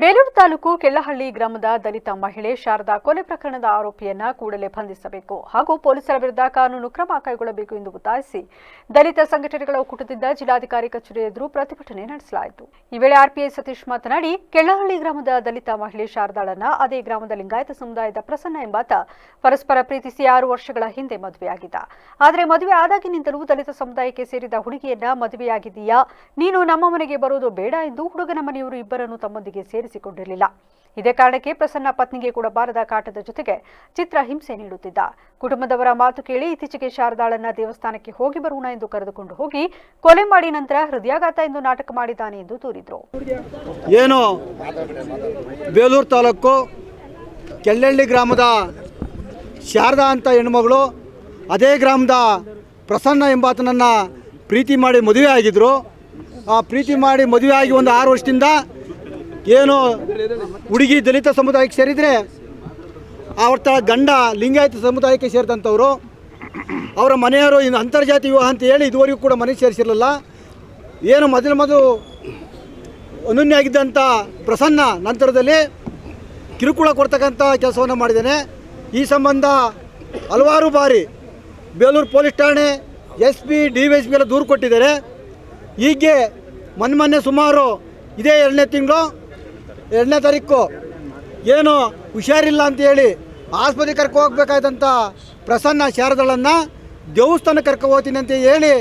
ಬೇಲೂರು ತಾಲೂಕು ಕೆಳ್ಳಹಳ್ಳಿ ಗ್ರಾಮದ ದಲಿತ ಮಹಿಳೆ ಶಾರದಾ ಕೊಲೆ ಪ್ರಕರಣದ ಆರೋಪಿಯನ್ನ ಕೂಡಲೇ ಬಂಧಿಸಬೇಕು ಹಾಗೂ ಪೊಲೀಸರ ವಿರುದ್ಧ ಕಾನೂನು ಕ್ರಮ ಕೈಗೊಳ್ಳಬೇಕು ಎಂದು ಒತ್ತಾಯಿಸಿ ದಲಿತ ಸಂಘಟನೆಗಳ ಒಕ್ಕೂಟದಿಂದ ಜಿಲ್ಲಾಧಿಕಾರಿ ಕಚೇರಿ ಎದುರು ಪ್ರತಿಭಟನೆ ನಡೆಸಲಾಯಿತು. ಈ ವೇಳೆ ಆರ್ಪಿಐ ಸತೀಶ್ ಮಾತನಾಡಿ, ಕೆಳ್ಳಹಳ್ಳಿ ಗ್ರಾಮದ ದಲಿತ ಮಹಿಳೆ ಶಾರದಾಳನ್ನ ಅದೇ ಗ್ರಾಮದ ಲಿಂಗಾಯತ ಸಮುದಾಯದ ಪ್ರಸನ್ನ ಎಂಬಾತ ಪರಸ್ಪರ ಪ್ರೀತಿಸಿ ಆರು ವರ್ಷಗಳ ಹಿಂದೆ ಮದುವೆಯಾಗಿದ್ದ. ಆದರೆ ಮದುವೆ ಆದಾಗಿನಿಂದಲೂ ದಲಿತ ಸಮುದಾಯಕ್ಕೆ ಸೇರಿದ ಹುಡುಗಿಯನ್ನ ಮದುವೆಯಾಗಿದ್ದೀಯಾ? ನೀನು ನಮ್ಮ ಮನೆಗೆ ಬರೋದು ಬೇಡ ಎಂದು ಹುಡುಗನ ಮನೆಯವರು ಇಬ್ಬರನ್ನು ತಮ್ಮೊಂದಿಗೆ ಸೇರಿಸಿಕೊಂಡಿರಲಿಲ್ಲ. ಇದೇ ಕಾರಣಕ್ಕೆ ಪ್ರಸನ್ನ ಪತ್ನಿಗೆ ಕೂಡ ಬಾರದ ಕಾಟದ ಜೊತೆಗೆ ಚಿತ್ರ ಹಿಂಸೆ ನೀಡುತ್ತಿದ್ದ. ಕುಟುಂಬದವರ ಮಾತು ಕೇಳಿ ಇತ್ತೀಚೆಗೆ ಶಾರದಾಳನ್ನ ದೇವಸ್ಥಾನಕ್ಕೆ ಹೋಗಿ ಬರೋಣ ಎಂದು ಕರೆದುಕೊಂಡು ಹೋಗಿ ಕೊಲೆ ಮಾಡಿ ನಂತರ ಹೃದಯಾಘಾತ ಎಂದು ನಾಟಕ ಮಾಡಿದ್ದಾನೆ ಎಂದು ದೂರಿದ್ರು. ಏನು? ಬೇಲೂರು ತಾಲೂಕು ಕೆಳ್ಳಳ್ಳಿ ಗ್ರಾಮದ ಶಾರದಾ ಅಂತ ಹೆಣ್ಮಗಳು, ಅದೇ ಗ್ರಾಮದ ಪ್ರಸನ್ನ ಎಂಬಾತನನ್ನು ಪ್ರೀತಿ ಮಾಡಿ ಮದುವೆ ಆಗಿದ್ರು. ಆ ಪ್ರೀತಿ ಮಾಡಿ ಮದುವೆ ಆಗಿ ಒಂದು ಆರು ವರ್ಷದಿಂದ ಏನು ಹುಡುಗಿ ದಲಿತ ಸಮುದಾಯಕ್ಕೆ ಸೇರಿದರೆ ಅವತ್ತ ಗಂಡ ಲಿಂಗಾಯತ ಸಮುದಾಯಕ್ಕೆ ಸೇರಿದಂಥವ್ರು, ಅವರ ಮನೆಯವರು ಇನ್ನು ಅಂತರ್ಜಾತಿ ವಿವಾಹ ಅಂತ ಹೇಳಿ ಇದುವರೆಗೂ ಕೂಡ ಮನೆ ಸೇರಿಸಿರಲಿಲ್ಲ. ಏನು ಮೊದಲು ಮೊದಲು ಅನನ್ಯಾಗಿದ್ದಂಥ ಪ್ರಸನ್ನ ನಂತರದಲ್ಲಿ ಕಿರುಕುಳ ಕೊಡ್ತಕ್ಕಂಥ ಕೆಲಸವನ್ನು ಮಾಡಿದ್ದೇನೆ. ಈ ಸಂಬಂಧ ಹಲವಾರು ಬಾರಿ ಬೇಲೂರು ಪೊಲೀಸ್ ಠಾಣೆ, S P, D Y S P ಎಲ್ಲ ದೂರು ಕೊಟ್ಟಿದ್ದಾರೆ. ಹೀಗೆ ಮೊನ್ನೆ ಮೊನ್ನೆ ಸುಮಾರು ಇದೇ ಎರಡನೇ ತಿಂಗಳು ಎರಡನೇ ತಾರೀಕು. ಏನು ಹುಷಾರಿಲ್ಲ ಅಂತೇಳಿ ಆಸ್ಪತ್ರೆ ಕರ್ಕೊ ಹೋಗ್ಬೇಕಾದಂಥ ಪ್ರಸನ್ನ ಶಾರದಳನ್ನು ದೇವಸ್ಥಾನ ಕರ್ಕೊ ಹೋಗ್ತೀನಿ ಅಂತ ಹೇಳಿ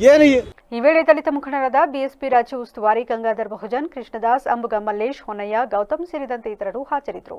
ಏನು ಈ- ವೇಳೆ ದಲಿತ ಮುಖಂಡರಾದ ಬಿಎಸ್ಪಿ ರಾಜ್ಯ ಉಸ್ತುವಾರಿ ಗಂಗಾಧರ್ ಬಹುಜನ್, ಕೃಷ್ಣದಾಸ್, ಅಂಬುಗ ಮಲ್ಲೇಶ್ ಹೊನ್ನಯ್ಯ ಗೌತಮ್ ಸೇರಿದಂತೆ ಇತರರು ಹಾಜರಿದ್ದರು.